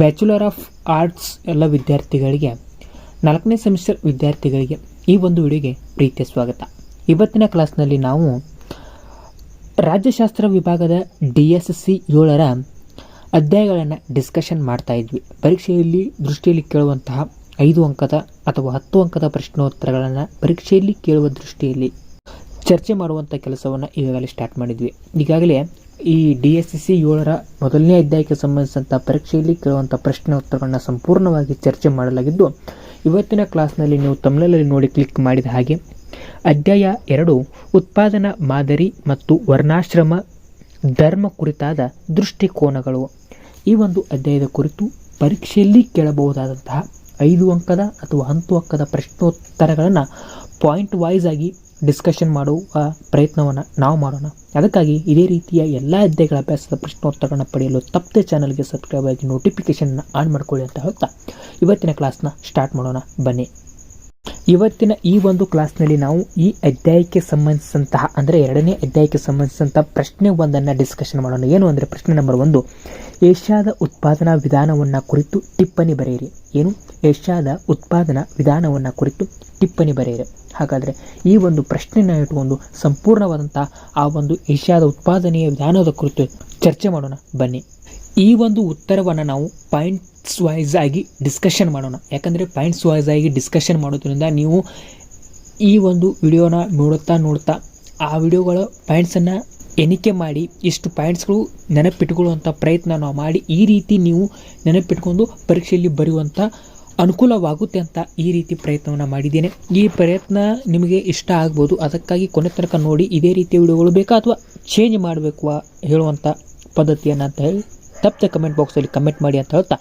Bachelor of arts ಎಲ್ಲ ವಿದ್ಯಾರ್ಥಿಗಳಿಗೆ, ನಾಲ್ಕನೇ ಸೆಮಿಸ್ಟರ್ ವಿದ್ಯಾರ್ಥಿಗಳಿಗೆ ಈ ಒಂದು ವಿಡಿಯೋಗೆ ಪ್ರೀತಿಯ ಸ್ವಾಗತ. ಇವತ್ತಿನ ಕ್ಲಾಸ್ನಲ್ಲಿ ನಾವು ರಾಜ್ಯಶಾಸ್ತ್ರ ವಿಭಾಗದ ಡಿ ಎಸ್ ಸಿ ಏಳರ ಅಧ್ಯಾಯಗಳನ್ನು ಡಿಸ್ಕಷನ್ ಮಾಡ್ತಾ ಇದ್ವಿ. ಪರೀಕ್ಷೆಯಲ್ಲಿ ದೃಷ್ಟಿಯಲ್ಲಿ ಕೇಳುವಂತಹ ಐದು ಅಂಕದ ಅಥವಾ ಹತ್ತು ಅಂಕದ ಪ್ರಶ್ನೋತ್ತರಗಳನ್ನು ಪರೀಕ್ಷೆಯಲ್ಲಿ ಕೇಳುವ ದೃಷ್ಟಿಯಲ್ಲಿ ಚರ್ಚೆ ಮಾಡುವಂಥ ಕೆಲಸವನ್ನು ಈಗಾಗಲೇ ಸ್ಟಾರ್ಟ್ ಮಾಡಿದ್ವಿ. ಈಗಾಗಲೇ ಈ ಡಿ ಎಸ್ ಸಿ ಸಿ ಏಳರ ಮೊದಲನೇ ಅಧ್ಯಾಯಕ್ಕೆ ಸಂಬಂಧಿಸಿದಂಥ ಪರೀಕ್ಷೆಯಲ್ಲಿ ಕೆಲವಂಥ ಪ್ರಶ್ನೆ ಉತ್ತರಗಳನ್ನು ಸಂಪೂರ್ಣವಾಗಿ ಚರ್ಚೆ ಮಾಡಲಾಗಿದ್ದು, ಇವತ್ತಿನ ಕ್ಲಾಸ್ನಲ್ಲಿ ನೀವು ತಮಿಳಲ್ಲಿ ನೋಡಿ ಕ್ಲಿಕ್ ಮಾಡಿದ ಹಾಗೆ, ಅಧ್ಯಾಯ ಎರಡು, ಉತ್ಪಾದನಾ ಮಾದರಿ ಮತ್ತು ವರ್ಣಾಶ್ರಮ ಧರ್ಮ ಕುರಿತಾದ ದೃಷ್ಟಿಕೋನಗಳು. ಈ ಒಂದು ಅಧ್ಯಾಯದ ಕುರಿತು ಪರೀಕ್ಷೆಯಲ್ಲಿ ಕೇಳಬಹುದಾದಂತಹ ಐದು ಅಂಕದ ಅಥವಾ ಹತ್ತು ಅಂಕದ ಪ್ರಶ್ನೋತ್ತರಗಳನ್ನು ಪಾಯಿಂಟ್ ವೈಸ್ ಆಗಿ ಡಿಸ್ಕಷನ್ ಮಾಡುವ ಪ್ರಯತ್ನವನ್ನು ನಾವು ಮಾಡೋಣ. ಅದಕ್ಕಾಗಿ ಇದೇ ರೀತಿಯ ಎಲ್ಲ ಅಧ್ಯಾಯಗಳ ಅಭ್ಯಾಸದ ಪ್ರಶ್ನೋತ್ತರಗಳನ್ನು ಪಡೆಯಲು ತಪ್ಪದೆ ಚಾನಲ್ಗೆ ಸಬ್ಸ್ಕ್ರೈಬ್ ಆಗಿ ನೋಟಿಫಿಕೇಷನ್ನ ಆನ್ ಮಾಡ್ಕೊಳ್ಳಿ ಅಂತ ಹೇಳ್ತಾ ಇವತ್ತಿನ ಕ್ಲಾಸ್ನ ಸ್ಟಾರ್ಟ್ ಮಾಡೋಣ. ಬನ್ನಿ. ಇವತ್ತಿನ ಈ ಒಂದು ಕ್ಲಾಸ್ನಲ್ಲಿ ನಾವು ಈ ಅಧ್ಯಾಯಕ್ಕೆ ಸಂಬಂಧಿಸಿದಂತಹ, ಅಂದರೆ ಎರಡನೇ ಅಧ್ಯಾಯಕ್ಕೆ ಸಂಬಂಧಿಸಿದಂಥ ಪ್ರಶ್ನೆ ಒಂದನ್ನು ಡಿಸ್ಕಷನ್ ಮಾಡೋಣ. ಏನು ಅಂದರೆ ಪ್ರಶ್ನೆ ನಂಬರ್ ಒಂದು, ಏಷ್ಯಾದ ಉತ್ಪಾದನಾ ವಿಧಾನವನ್ನು ಕುರಿತು ಟಿಪ್ಪಣಿ ಬರೆಯಿರಿ. ಏನು? ಏಷ್ಯಾದ ಉತ್ಪಾದನಾ ವಿಧಾನವನ್ನು ಕುರಿತು ಟಿಪ್ಪಣಿ ಬರೆಯಿರಿ. ಹಾಗಾದರೆ ಈ ಒಂದು ಪ್ರಶ್ನೆನ ಇಟ್ಟುಕೊಂಡು ಸಂಪೂರ್ಣವಾದಂಥ ಆ ಒಂದು ಏಷ್ಯಾದ ಉತ್ಪಾದನೆಯ ವಿಧಾನದ ಕುರಿತು ಚರ್ಚೆ ಮಾಡೋಣ. ಬನ್ನಿ. ಈ ಒಂದು ಉತ್ತರವನ್ನು ನಾವು ಪಾಯಿಂಟ್ಸ್ ವೈಸ್ ಆಗಿ ಡಿಸ್ಕಷನ್ ಮಾಡೋಣ. ಯಾಕಂದರೆ ಪಾಯಿಂಟ್ಸ್ ವೈಸ್ ಆಗಿ ಡಿಸ್ಕಷನ್ ಮಾಡೋದ್ರಿಂದ ನೀವು ಈ ಒಂದು ವಿಡಿಯೋನ ನೋಡುತ್ತಾ ನೋಡ್ತಾ ಆ ವಿಡಿಯೋಗಳ ಪಾಯಿಂಟ್ಸನ್ನು ಎಣಿಕೆ ಮಾಡಿ, ಇಷ್ಟು ಪಾಯಿಂಟ್ಸ್ಗಳು ನೆನಪಿಟ್ಕೊಳ್ಳುವಂಥ ಪ್ರಯತ್ನ ನಾವು ಮಾಡಿ, ಈ ರೀತಿ ನೀವು ನೆನಪಿಟ್ಕೊಂಡು ಪರೀಕ್ಷೆಯಲ್ಲಿ ಬರೆಯುವಂಥ ಅನುಕೂಲವಾಗುತ್ತೆ ಅಂತ ಈ ರೀತಿ ಪ್ರಯತ್ನವನ್ನು ಮಾಡಿದ್ದೇನೆ. ಈ ಪ್ರಯತ್ನ ನಿಮಗೆ ಇಷ್ಟ ಆಗ್ಬೋದು, ಅದಕ್ಕಾಗಿ ಕೊನೆ ತನಕ ನೋಡಿ ಇದೇ ರೀತಿಯ ವಿಡಿಯೋಗಳು ಬೇಕಾ ಅಥವಾ ಚೇಂಜ್ ಮಾಡಬೇಕು ಹೇಳುವಂಥ ಪದ್ಧತಿಯನ್ನು ಅಂತ ಹೇಳಿ. ತಪ್ಪದೆ ಕಮೆಂಟ್ ಬಾಕ್ಸಲ್ಲಿ ಕಮೆಂಟ್ ಮಾಡಿ ಅಂತ ಹೇಳ್ತಾ.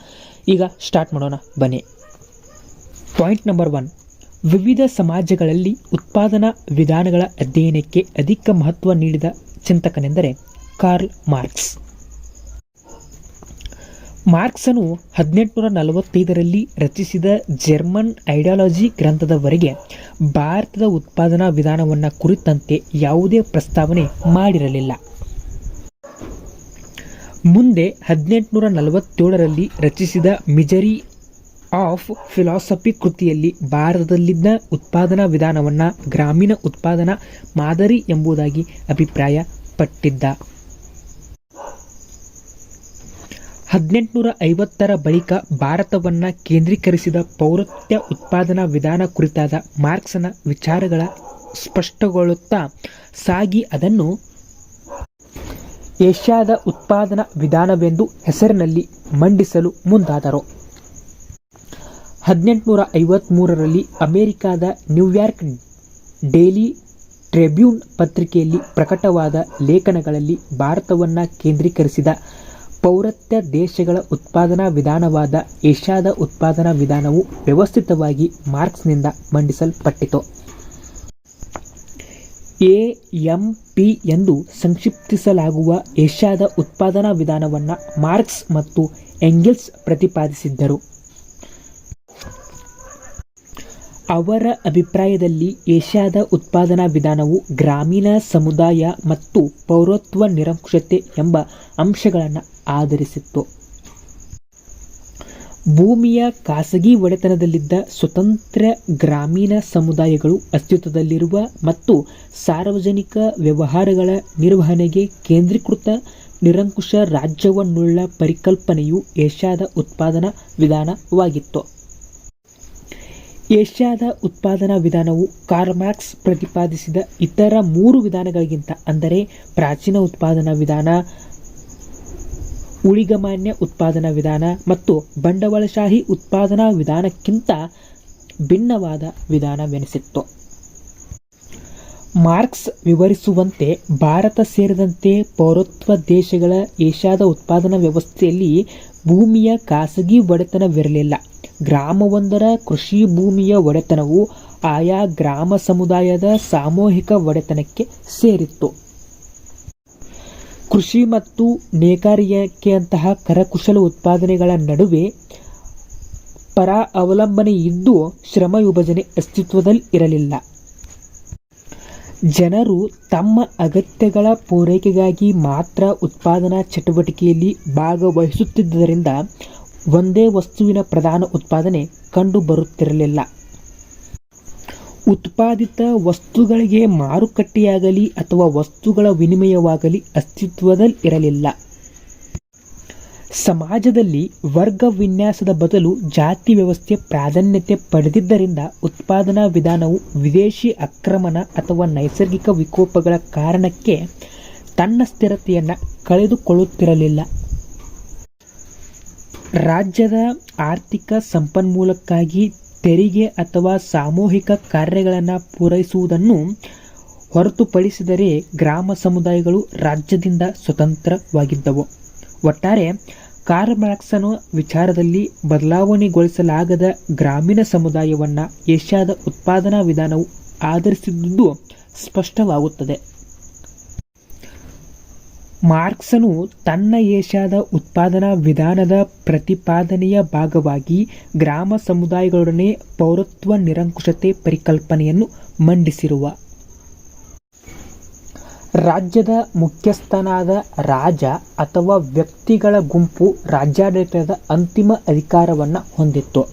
ಈಗ ಸ್ಟಾರ್ಟ್ ಮಾಡೋಣ, ಬನ್ನಿ. ಪಾಯಿಂಟ್ ನಂಬರ್ ಒನ್ ವಿವಿಧ ಸಮಾಜಗಳಲ್ಲಿ ಉತ್ಪಾದನಾ ವಿಧಾನಗಳ ಅಧ್ಯಯನಕ್ಕೆ ಅಧಿಕ ಮಹತ್ವ ನೀಡಿದ ಚಿಂತಕನೆಂದರೆ ಕಾರ್ಲ್ ಮಾರ್ಕ್ಸ್ ಮಾರ್ಕ್ಸನು ಹದಿನೆಂಟುನೂರ ನಲವತ್ತೈದರಲ್ಲಿ ರಚಿಸಿದ ಜರ್ಮನ್ ಐಡಿಯಾಲಜಿ ಗ್ರಂಥದವರೆಗೆ ಭಾರತದ ಉತ್ಪಾದನಾ ವಿಧಾನವನ್ನು ಕುರಿತಂತೆ ಯಾವುದೇ ಪ್ರಸ್ತಾವನೆ ಮಾಡಿರಲಿಲ್ಲ. ಮುಂದೆ ಹದಿನೆಂಟುನೂರ ನಲವತ್ತೇಳರಲ್ಲಿ ರಚಿಸಿದ ಮಿಜರಿ ಆಫ್ ಫಿಲಾಸಫಿ ಕೃತಿಯಲ್ಲಿ ಭಾರತದಲ್ಲಿದ್ದ ಉತ್ಪಾದನಾ ವಿಧಾನವನ್ನು ಗ್ರಾಮೀಣ ಉತ್ಪಾದನಾ ಮಾದರಿ ಎಂಬುದಾಗಿ ಅಭಿಪ್ರಾಯಪಟ್ಟಿದ್ದ. ಹದಿನೆಂಟುನೂರ ಐವತ್ತರ ಬಳಿಕ ಭಾರತವನ್ನು ಕೇಂದ್ರೀಕರಿಸಿದ ಪೌರತ್ಯ ಉತ್ಪಾದನಾ ವಿಧಾನ ಕುರಿತಾದ ಮಾರ್ಕ್ಸನ ವಿಚಾರಗಳ ಸ್ಪಷ್ಟಗೊಳ್ಳುತ್ತಾ ಸಾಗಿ ಅದನ್ನು ಏಷ್ಯಾದ ಉತ್ಪಾದನಾ ವಿಧಾನವೆಂದು ಹೆಸರಿನಲ್ಲಿ ಮಂಡಿಸಲು ಮುಂದಾದರು. ಹದಿನೆಂಟುನೂರ ಐವತ್ತ್ಮೂರರಲ್ಲಿ ಅಮೆರಿಕಾದ ನ್ಯೂಯಾರ್ಕ್ ಡೇಲಿ ಟ್ರಿಬ್ಯೂನ್ ಪತ್ರಿಕೆಯಲ್ಲಿ ಪ್ರಕಟವಾದ ಲೇಖನಗಳಲ್ಲಿ ಭಾರತವನ್ನು ಕೇಂದ್ರೀಕರಿಸಿದ ಪೌರತ್ಯ ದೇಶಗಳ ಉತ್ಪಾದನಾ ವಿಧಾನವಾದ ಏಷ್ಯಾದ ಉತ್ಪಾದನಾ ವಿಧಾನವು ವ್ಯವಸ್ಥಿತವಾಗಿ ಮಾರ್ಕ್ಸ್ನಿಂದ ಮಂಡಿಸಲ್ಪಟ್ಟಿತು. ಎ ಎಂ ಪಿ ಎಂದು ಸಂಕ್ಷಿಪ್ತಿಸಲಾಗುವ ಏಷ್ಯಾದ ಉತ್ಪಾದನಾ ವಿಧಾನವನ್ನು ಮಾರ್ಕ್ಸ್ ಮತ್ತು ಎಂಗೆಲ್ಸ್ ಪ್ರತಿಪಾದಿಸಿದ್ದರು. ಅವರ ಅಭಿಪ್ರಾಯದಲ್ಲಿ ಏಷ್ಯಾದ ಉತ್ಪಾದನಾ ವಿಧಾನವು ಗ್ರಾಮೀಣ ಸಮುದಾಯ ಮತ್ತು ಪೌರತ್ವ ನಿರಂಕುಶತೆ ಎಂಬ ಅಂಶಗಳನ್ನು ಆಧರಿಸಿತ್ತು. ಭೂಮಿಯ ಖಾಸಗಿ ಒಡೆತನದಲ್ಲಿದ್ದ ಸ್ವತಂತ್ರ ಗ್ರಾಮೀಣ ಸಮುದಾಯಗಳು ಅಸ್ತಿತ್ವದಲ್ಲಿರುವ ಮತ್ತು ಸಾರ್ವಜನಿಕ ವ್ಯವಹಾರಗಳ ನಿರ್ವಹಣೆಗೆ ಕೇಂದ್ರೀಕೃತ ನಿರಂಕುಶ ರಾಜ್ಯವನ್ನುಳ್ಳ ಪರಿಕಲ್ಪನೆಯು ಏಷ್ಯಾದ ಉತ್ಪಾದನಾ ವಿಧಾನವಾಗಿತ್ತು. ಏಷ್ಯಾದ ಉತ್ಪಾದನಾ ವಿಧಾನವು ಕಾರ್ಮಾಕ್ಸ್ ಪ್ರತಿಪಾದಿಸಿದ ಇತರ ಮೂರು ವಿಧಾನಗಳಿಗಿಂತ, ಅಂದರೆ ಪ್ರಾಚೀನ ಉತ್ಪಾದನಾ ವಿಧಾನ ಉಳಿಗಮಾನ್ಯ ಉತ್ಪಾದನಾ ವಿಧಾನ ಮತ್ತು ಬಂಡವಾಳಶಾಹಿ ಉತ್ಪಾದನಾ ವಿಧಾನಕ್ಕಿಂತ ಭಿನ್ನವಾದ ವಿಧಾನವೆನಿಸಿತ್ತು. ಮಾರ್ಕ್ಸ್ ವಿವರಿಸುವಂತೆ ಭಾರತ ಸೇರಿದಂತೆ ಪೌರತ್ವ ದೇಶಗಳ ಏಷ್ಯಾದ ಉತ್ಪಾದನಾ ವ್ಯವಸ್ಥೆಯಲ್ಲಿ ಭೂಮಿಯ ಖಾಸಗಿ ಒಡೆತನವಿರಲಿಲ್ಲ. ಗ್ರಾಮವೊಂದರ ಕೃಷಿ ಭೂಮಿಯ ಒಡೆತನವು ಆಯಾ ಗ್ರಾಮ ಸಮುದಾಯದ ಸಾಮೂಹಿಕ ಒಡೆತನಕ್ಕೆ ಸೇರಿತ್ತು. ಕೃಷಿ ಮತ್ತು ನೇಕಾರಿಕೆಯಂತಹ ಕರಕುಶಲ ಉತ್ಪಾದನೆಗಳ ನಡುವೆ ಪರ ಅವಲಂಬನೆ ಇದ್ದು ಶ್ರಮ ವಿಭಜನೆ ಅಸ್ತಿತ್ವದಲ್ಲಿ ಇರಲಿಲ್ಲ. ಜನರು ತಮ್ಮ ಅಗತ್ಯಗಳ ಪೂರೈಕೆಗಾಗಿ ಮಾತ್ರ ಉತ್ಪಾದನಾ ಚಟುವಟಿಕೆಯಲ್ಲಿ ಭಾಗವಹಿಸುತ್ತಿದ್ದರಿಂದ ಒಂದೇ ವಸ್ತುವಿನ ಪ್ರಧಾನ ಉತ್ಪಾದನೆ ಕಂಡುಬರುತ್ತಿರಲಿಲ್ಲ. ಉತ್ಪಾದಿತ ವಸ್ತುಗಳಿಗೆ ಮಾರುಕಟ್ಟೆಯಾಗಲಿ ಅಥವಾ ವಸ್ತುಗಳ ವಿನಿಮಯವಾಗಲಿ ಅಸ್ತಿತ್ವದಲ್ಲಿ ಇರಲಿಲ್ಲ. ಸಮಾಜದಲ್ಲಿ ವರ್ಗ ವಿನ್ಯಾಸದ ಬದಲು ಜಾತಿ ವ್ಯವಸ್ಥೆ ಪ್ರಾಧಾನ್ಯತೆ ಪಡೆದಿದ್ದರಿಂದ ಉತ್ಪಾದನಾ ವಿಧಾನವು ವಿದೇಶಿ ಆಕ್ರಮಣ ಅಥವಾ ನೈಸರ್ಗಿಕ ವಿಕೋಪಗಳ ಕಾರಣಕ್ಕೆ ತನ್ನ ಸ್ಥಿರತೆಯನ್ನು ಕಳೆದುಕೊಳ್ಳುತ್ತಿರಲಿಲ್ಲ. ರಾಜ್ಯದ ಆರ್ಥಿಕ ಸಂಪನ್ಮೂಲಕ್ಕಾಗಿ ತೆರಿಗೆ ಅಥವಾ ಸಾಮೂಹಿಕ ಕಾರ್ಯಗಳನ್ನು ಪೂರೈಸುವುದನ್ನು ಹೊರತುಪಡಿಸಿದರೆ ಗ್ರಾಮ ಸಮುದಾಯಗಳು ರಾಜ್ಯದಿಂದ ಸ್ವತಂತ್ರವಾಗಿದ್ದವು. ಒಟ್ಟಾರೆ ಕಾರ್ಮಾರ್ಕ್ಸನ ವಿಚಾರದಲ್ಲಿ ಬದಲಾವಣೆಗೊಳಿಸಲಾಗದ ಗ್ರಾಮೀಣ ಸಮುದಾಯವನ್ನು ಏಷ್ಯಾದ ಉತ್ಪಾದನಾ ವಿಧಾನವು ಆಧರಿಸಿದ್ದುದು ಸ್ಪಷ್ಟವಾಗುತ್ತದೆ. ಮಾರ್ಕ್ಸನು ತನ್ನ ಏಷ್ಯಾದ ಉತ್ಪಾದನಾ ವಿಧಾನದ ಪ್ರತಿಪಾದನೆಯ ಭಾಗವಾಗಿ ಗ್ರಾಮ ಸಮುದಾಯಗಳೊಡನೆ ಪೌರತ್ವ ನಿರಂಕುಶತೆ ಪರಿಕಲ್ಪನೆಯನ್ನು ಮಂಡಿಸಿರುವ. ರಾಜ್ಯದ ಮುಖ್ಯಸ್ಥನಾದ ರಾಜ ಅಥವಾ ವ್ಯಕ್ತಿಗಳ ಗುಂಪು ರಾಜ್ಯಾಡಳಿತದ ಅಂತಿಮ ಅಧಿಕಾರವನ್ನು ಹೊಂದಿತ್ತು.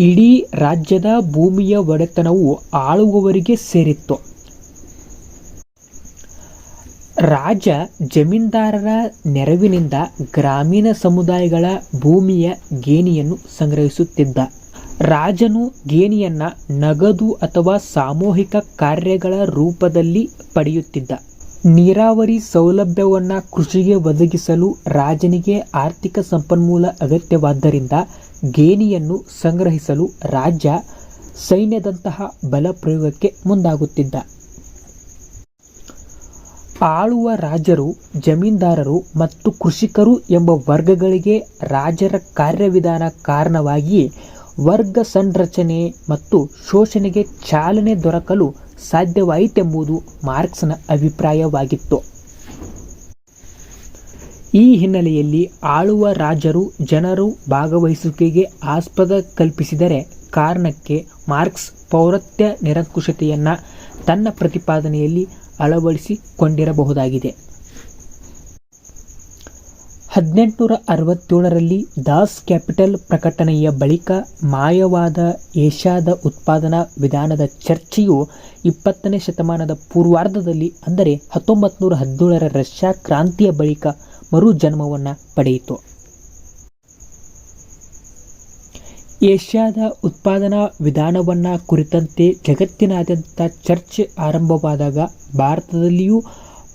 ಇಡೀ ರಾಜ್ಯದ ಭೂಮಿಯ ಒಡೆತನವು ಆಳುವವರಿಗೆ ಸೇರಿತ್ತು. ರಾಜ ಜಮೀನ್ದಾರರ ನೆರವಿನಿಂದ ಗ್ರಾಮೀಣ ಸಮುದಾಯಗಳ ಭೂಮಿಯ ಗೇಣಿಯನ್ನು ಸಂಗ್ರಹಿಸುತ್ತಿದ್ದ. ರಾಜನು ಗೇಣಿಯನ್ನ ನಗದು ಅಥವಾ ಸಾಮೂಹಿಕ ಕಾರ್ಯಗಳ ರೂಪದಲ್ಲಿ ಪಡೆಯುತ್ತಿದ್ದ. ನೀರಾವರಿ ಸೌಲಭ್ಯವನ್ನು ಕೃಷಿಗೆ ಒದಗಿಸಲು ರಾಜನಿಗೆ ಆರ್ಥಿಕ ಸಂಪನ್ಮೂಲ ಅಗತ್ಯವಾದ್ದರಿಂದ ಗೇಣಿಯನ್ನು ಸಂಗ್ರಹಿಸಲು ರಾಜ್ಯ ಸೈನ್ಯದಂತಹ ಬಲಪ್ರಯೋಗಕ್ಕೆ ಮುಂದಾಗುತ್ತಿದ್ದ. ಆಳುವ ರಾಜರು, ಜಮೀನ್ದಾರರು ಮತ್ತು ಕೃಷಿಕರು ಎಂಬ ವರ್ಗಗಳಿಗೆ ರಾಜರ ಕಾರ್ಯವಿಧಾನ ಕಾರಣವಾಗಿ ವರ್ಗ ಸಂರಚನೆ ಮತ್ತು ಶೋಷಣೆಗೆ ಚಾಲನೆ ದೊರಕಲು ಸಾಧ್ಯವಾಯಿತೆಂಬುದು ಮಾರ್ಕ್ಸ್ನ ಅಭಿಪ್ರಾಯವಾಗಿತ್ತು. ಈ ಹಿನ್ನೆಲೆಯಲ್ಲಿ ಆಳುವ ರಾಜರು, ಜನರು ಭಾಗವಹಿಸುವಿಕೆಗೆ ಆಸ್ಪದ ಕಲ್ಪಿಸಿದರೆ ಕಾರಣಕ್ಕೆ ಮಾರ್ಕ್ಸ್ ಪೌರತ್ಯ ನಿರಂಕುಶತೆಯನ್ನು ತನ್ನ ಪ್ರತಿಪಾದನೆಯಲ್ಲಿ ಅಳವಡಿಸಿಕೊಂಡಿರಬಹುದಾಗಿದೆ. ಹದಿನೆಂಟುನೂರ ಅರವತ್ತೇಳರಲ್ಲಿ ದಾಸ್ ಕ್ಯಾಪಿಟಲ್ ಪ್ರಕಟಣೆಯ ಬಳಿಕ ಮಾಯವಾದ ಏಷ್ಯಾದ ಉತ್ಪಾದನಾ ವಿಧಾನದ ಚರ್ಚೆಯು ಇಪ್ಪತ್ತನೇ ಶತಮಾನದ ಪೂರ್ವಾರ್ಧದಲ್ಲಿ, ಅಂದರೆ ಹತ್ತೊಂಬತ್ತು ನೂರ ಹದಿನೇಳರ ರಷ್ಯಾ ಕ್ರಾಂತಿಯ ಬಳಿಕ ಮರುಜನ್ಮವನ್ನು ಪಡೆಯಿತು. ಏಷ್ಯಾದ ಉತ್ಪಾದನಾ ವಿಧಾನವನ್ನು ಕುರಿತಂತೆ ಜಗತ್ತಿನಾದ್ಯಂತ ಚರ್ಚೆ ಆರಂಭವಾದಾಗ ಭಾರತದಲ್ಲಿಯೂ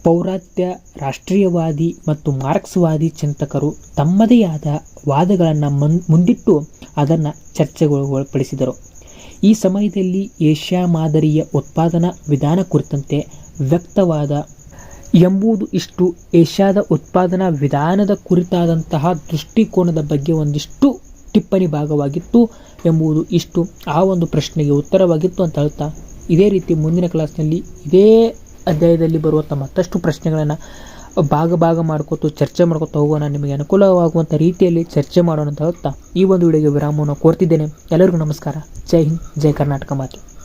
ಪೌರಾತ್ಯ, ರಾಷ್ಟ್ರೀಯವಾದಿ ಮತ್ತು ಮಾರ್ಕ್ಸ್ವಾದಿ ಚಿಂತಕರು ತಮ್ಮದೇ ಆದ ವಾದಗಳನ್ನು ಮುಂದಿಟ್ಟು ಅದನ್ನು ಚರ್ಚೆಗೊಳಪಡಿಸಿದರು ಈ ಸಮಯದಲ್ಲಿ ಏಷ್ಯಾ ಮಾದರಿಯ ಉತ್ಪಾದನಾ ವಿಧಾನ ಕುರಿತಂತೆ ವ್ಯಕ್ತವಾದ ಎಂಬುದು ಇಷ್ಟು ಏಷ್ಯಾದ ಉತ್ಪಾದನಾ ವಿಧಾನದ ಕುರಿತಾದಂತಹ ದೃಷ್ಟಿಕೋನದ ಬಗ್ಗೆ ಒಂದಿಷ್ಟು ಟಿಪ್ಪಣಿ ಭಾಗವಾಗಿತ್ತು ಎಂಬುದು ಇಷ್ಟು. ಆ ಒಂದು ಪ್ರಶ್ನೆಗೆ ಉತ್ತರವಾಗಿತ್ತು ಅಂತ ಹೇಳ್ತಾ ಇದೇ ರೀತಿ ಮುಂದಿನ ಕ್ಲಾಸ್ನಲ್ಲಿ ಇದೇ ಅಧ್ಯಾಯದಲ್ಲಿ ಬರುವಂಥ ಮತ್ತಷ್ಟು ಪ್ರಶ್ನೆಗಳನ್ನು ಭಾಗ ಭಾಗ ಮಾಡ್ಕೋತು, ಚರ್ಚೆ ಮಾಡ್ಕೊತ ಹೋಗೋಣ. ನಿಮಗೆ ಅನುಕೂಲವಾಗುವಂಥ ರೀತಿಯಲ್ಲಿ ಚರ್ಚೆ ಮಾಡೋಣ ಅಂತ ಹೇಳ್ತಾ ಈ ಒಂದು ವಿಡಿಯೋಗೆ ವಿರಾಮವನ್ನು ಕೋರ್ತಿದ್ದೇನೆ. ಎಲ್ಲರಿಗೂ ನಮಸ್ಕಾರ. ಜೈ ಹಿಂದ್, ಜೈ ಕರ್ನಾಟಕ ಮಾತು.